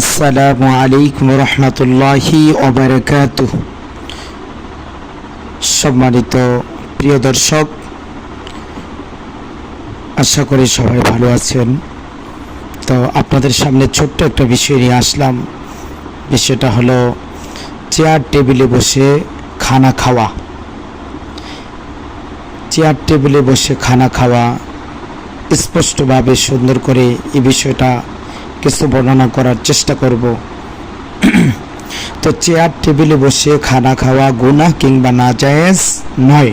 আসসালামু আলাইকুম রহমতুল্লাহি ওবরাকাত সম্মানিত প্রিয় দর্শক, আশা করি সবাই ভালো আছেন। তো আপনাদের সামনে ছোট্ট একটা বিষয় নিয়ে আসলাম। বিষয়টা হলো চেয়ার টেবিলে বসে খানা খাওয়া। চেয়ার টেবিলে বসে খানা খাওয়া স্পষ্টভাবে সুন্দর করে এই বিষয়টা কিছু বর্ণনা করার চেষ্টা করব। তো চেয়ার টেবিলে বসে খানা খাওয়া গুনাহ কিংবা নাজায়েজ নয়।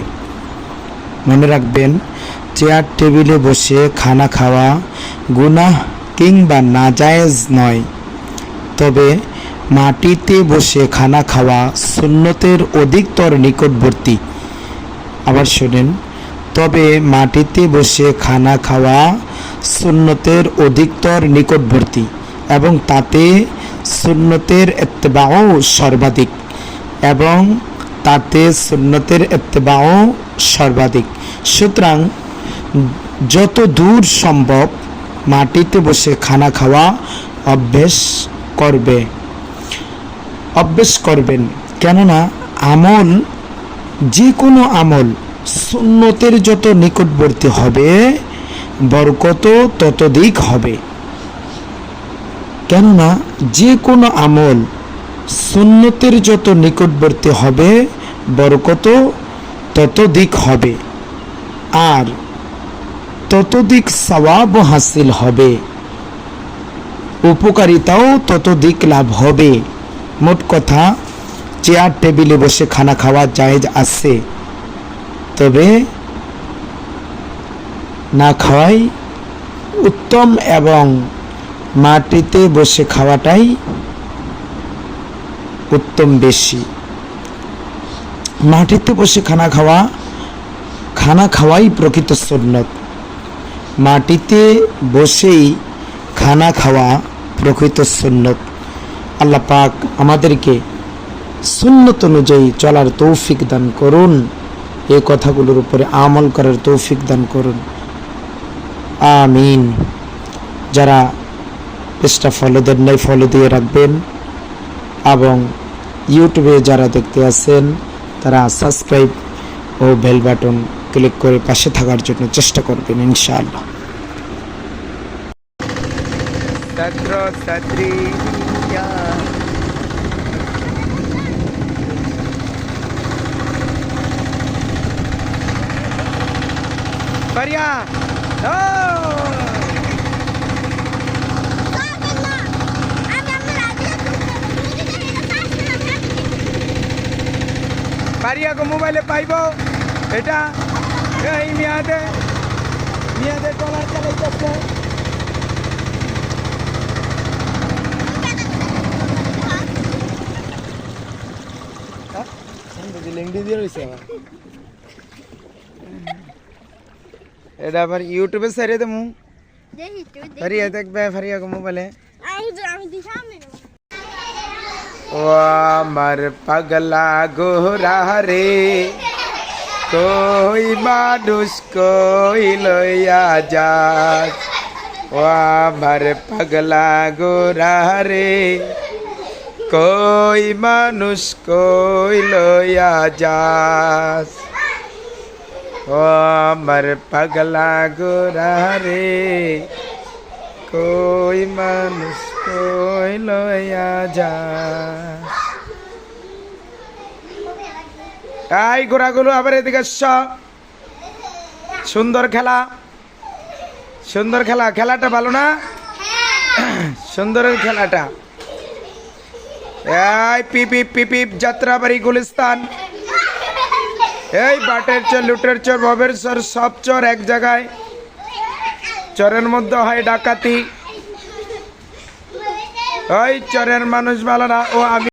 মনে রাখবেন চেয়ার টেবিলে বসে খানা খাওয়া গুনাহ কিংবা নাজায়েজ নয়। তবে মাটিতে বসে খানা খাওয়া সুন্নতের অধিকতর নিকটবর্তী। আবার শোনেন, তবে মাটিতে বসে খানা খাওয়া সুন্নতের অধিকতর নিকটবর্তী এবং তাতে সুন্নতের এত্তেবাও সর্বাধিক এবং তাতে সুন্নতের এত্তেবাও সর্বাধিক। সুতরাং যত দূর সম্ভব মাটিতে বসে খানা খাওয়া অভ্যেস করবে। অভ্যেস করবেন। কেননা আমল যে কোনো আমল সুন্নতের যত নিকটবর্তী হবে বরকত ততোধিক হবে। কেননা যে কোনো আমল সুন্নতের যত নিকটবর্তী হবে, বরকত ততোধিক হবে। আর ততোধিক সওয়াব হাসিল হবে। উপকারিতাও ততোধিক লাভ হবে। মোট কথা, চেয়ার, টেবিলে বসে খানা খাওয়া জায়েজ আছে। তবে না খাওয়াই, উত্তম এবং মাটিতে বসে খাওয়াটাই উত্তম বেশি। মাটিতে বসে খানা খাওয়া, খানা খাওয়াই প্রকৃত সুন্নত। মাটিতে বসেই খানা খাওয়া প্রকৃত সুন্নত। আল্লাহ পাক আমাদেরকে সুন্নত অনুযায়ী চলার তৌফিক দান করুন এই কথাগুলোর উপরে আমল করার তৌফিক দান করুন। আমিন। যারা পেজটা ফলো দেন নাই ফলো দিয়ে রাখবেন। এবং ইউটিউবে যারা দেখতে আছেন, তারা সাবস্ক্রাইব ও বেল বাটন ক্লিক করে পাশে থাকার জন্য চেষ্টা করবেন, ইনশাআল্লাহ। ছাত্র, ছাত্রী বাড়িয়া বাড়িয়াকে মোবাইলে পাইব। এটা এই মেয়াদে মেয়াদে টলার চালাইতেছে এটা আবার ইউটিউবে সারিয়ে দেবো ফারিয়া দেখবে ফারিয়াকে মোবাইলে। ও আমার পাগলা গোরা রে কই মানুষ কই লইয়া যাস ও আমার পাগলা গোরা রে কই মানুষ কই লইয়া যাস ও আমার পাগলা গোরা রে কই মানুষ কই লইয়া যাস এই গোড়াগুলো আবার এদিকে। সুন্দর খেলা। সুন্দর খেলা। খেলাটা ভালো না? সুন্দরের খেলাটা। এই পিপিপ পিপিপ যাত্রাবাড়ি, গুলিস্তান। এই বাটের চর, লুটের চর ভবের চর, সব চর এক জায়গায়। চরের মধ্যে হয় ডাকাতি। ওই চরের মানুষ ভালো না ও আমি